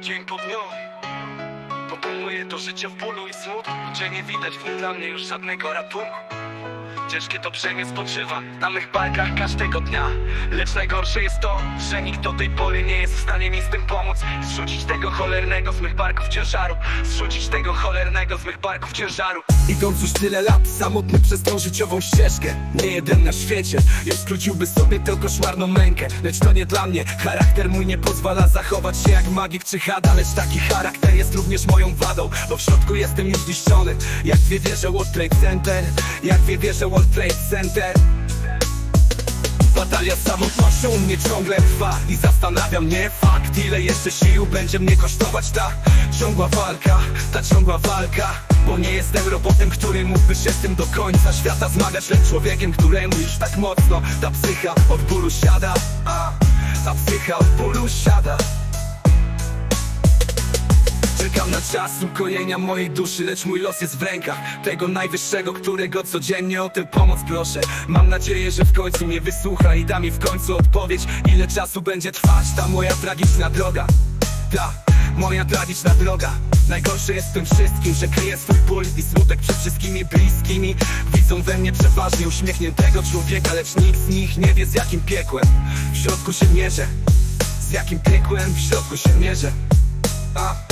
Dzień po dniu. Pokonuję to życie w bólu i smutku Gdzie nie widać w nim dla mnie już żadnego ratunku Ciężkie to brzemię spoczywa na mych barkach każdego dnia. Lecz najgorsze jest to, że nikt do tej pory nie jest w stanie mi z tym pomóc. Zrzucić tego cholernego z mych barków ciężaru. Zrzucić tego cholernego z mych barków ciężaru. Idąc już tyle lat, samotny przez tą życiową ścieżkę. Nie jeden na świecie, już skróciłby sobie tę koszmarną mękę. Lecz to nie dla mnie, charakter mój nie pozwala zachować się jak magik czy hada. Lecz taki charakter jest również moją wadą, bo w środku jestem już zniszczony Jak dwie wieże World Trade Center, jak dwie wieże World Trade Center. Batalia z samotnością u mnie ciągle trwa I zastanawia mnie fakt, ile jeszcze sił będzie mnie kosztować ta ciągła walka Ta ciągła walka. Bo nie jestem robotem, który mógłby się z tym do końca świata zmagać Lecz człowiekiem, któremu już tak mocno ta psycha od bólu siada. A, Ta psycha od bólu siada Czekam na czas ukojenia mojej duszy, lecz mój los jest w rękach Tego najwyższego, którego codziennie o tę pomoc proszę. Mam nadzieję, że w końcu mnie wysłucha i da mi w końcu odpowiedź Ile czasu będzie trwać ta moja tragiczna droga. Ta moja tragiczna droga. Najgorsze jest w tym wszystkim, że kryję swój ból i smutek przed wszystkimi bliskimi. Widzą we mnie przeważnie uśmiechniętego człowieka, lecz nikt z nich nie wie z jakim piekłem W środku się mierzę, z jakim piekłem w środku się mierzę. A.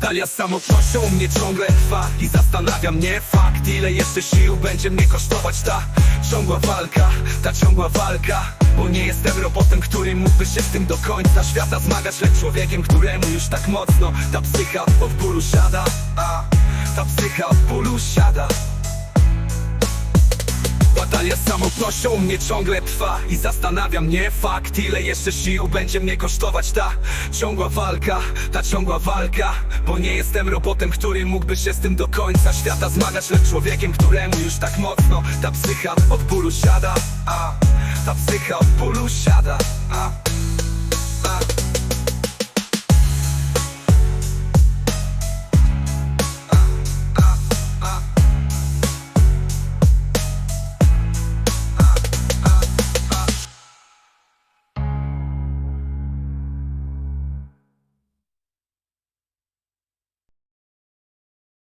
Batalia z samotnością u mnie ciągle trwa I zastanawia mnie fakt, ile jeszcze sił będzie mnie kosztować ta ciągła walka Ta ciągła walka. Bo nie jestem robotem, który mógłby się z tym do końca świata zmagać Lecz człowiekiem, któremu już tak mocno ta psycha od bólu siada. A, Ta psycha od bólu siada Batalia z samotnością mnie ciągle trwa I zastanawia mnie fakt, ile jeszcze sił będzie mnie kosztować ta ciągła walka Ta ciągła walka Bo nie jestem robotem, który mógłby się z tym do końca świata zmagać Lecz człowiekiem, któremu już tak mocno ta psycha od bólu siada A, Ta psycha od bólu siada A.